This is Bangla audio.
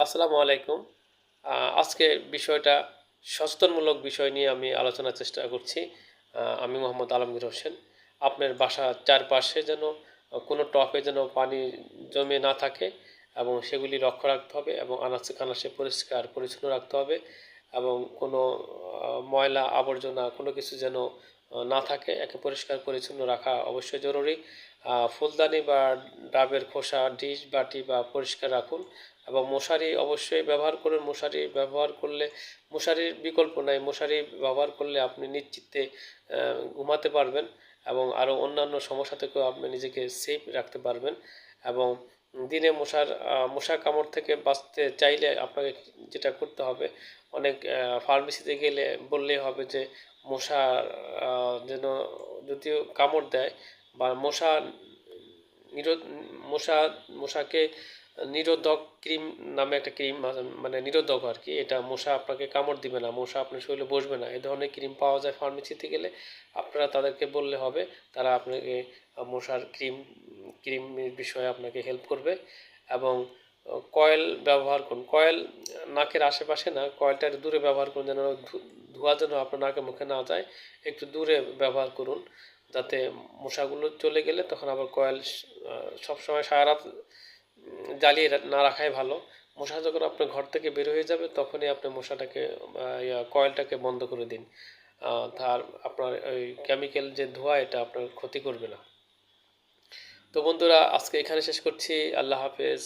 আসসালামু আলাইকুম। আজকে বিষয়টা সচেতনমূলক বিষয় নিয়ে আমি আলোচনার চেষ্টা করছি। আমি মোহাম্মদ আলমগীর হোসেন। আপনার বাসা চারপাশে যেন কোনো টপে যেন পানি জমে না থাকে এবং সেগুলি লক্ষ্য রাখতে হবে এবং আনাচে কানাচে পরিষ্কার পরিচ্ছন্ন রাখতে হবে। এবং কোনো ময়লা আবর্জনা কোনো কিছু যেন না থাকে একে পরিষ্কার পরিচ্ছন্ন রাখা অবশ্যই জরুরি। ফুলদানি বা ডাবের খোসা ডিশ বাটি বা পরিষ্কার রাখুন এবং মশারি অবশ্যই ব্যবহার করুন। মশারি ব্যবহার করলে মশারির বিকল্প নাই। মশারি ব্যবহার করলে আপনি নিশ্চিন্তে আহ, ঘুমাতে পারবেন এবং আরও অন্যান্য সমস্যা থেকেও আপনি নিজেকে সেফ রাখতে পারবেন এবং দিনে মশার মশা কামড় থেকে বাঁচতে চাইলে আপনাকে যেটা করতে হবে, অনেক ফার্মেসিতে গেলে বললেই হবে যে মশা যেন যদিও কামড় দেয় বা মশা নিরোধ মশা, মশাকে নিরোধক ক্রিম নামে একটা ক্রিম মানে নিরোধক আর কি, এটা মশা আপনাকে কামড় দিবে না, মশা আপনার শরীরে বসবে না, এ ধরনের ক্রিম পাওয়া যায় ফার্মেসিতে গেলে, আপনারা তাদেরকে বললে হবে, তারা আপনাকে মশার ক্রিম ক্রিমের বিষয়ে আপনাকে হেল্প করবে এবং কয়েল ব্যবহার করুন। কয়েল নাকের আশেপাশে না কয়েলটা দূরে ব্যবহার করুন যেন ধোঁয়া যেন আপনার নাকে মুখে না যায়। একটু দূরে ব্যবহার করুন যাতে মশাগুলো চলে গেলে তখন আবার কয়েল সবসময় সারা রাত জ্বালিয়ে না রাখাই ভালো। মশা যখন আপনার ঘর থেকে বের হয়ে যাবে তখনই আপনি মশাটাকে কয়েলটাকে বন্ধ করে দিন। তার আপনার ওই কেমিক্যাল যে ধোঁয়া, এটা আপনার ক্ষতি করবে না। তো বন্ধুরা আজকে এখানে শেষ করছি। আল্লাহ হাফেজ।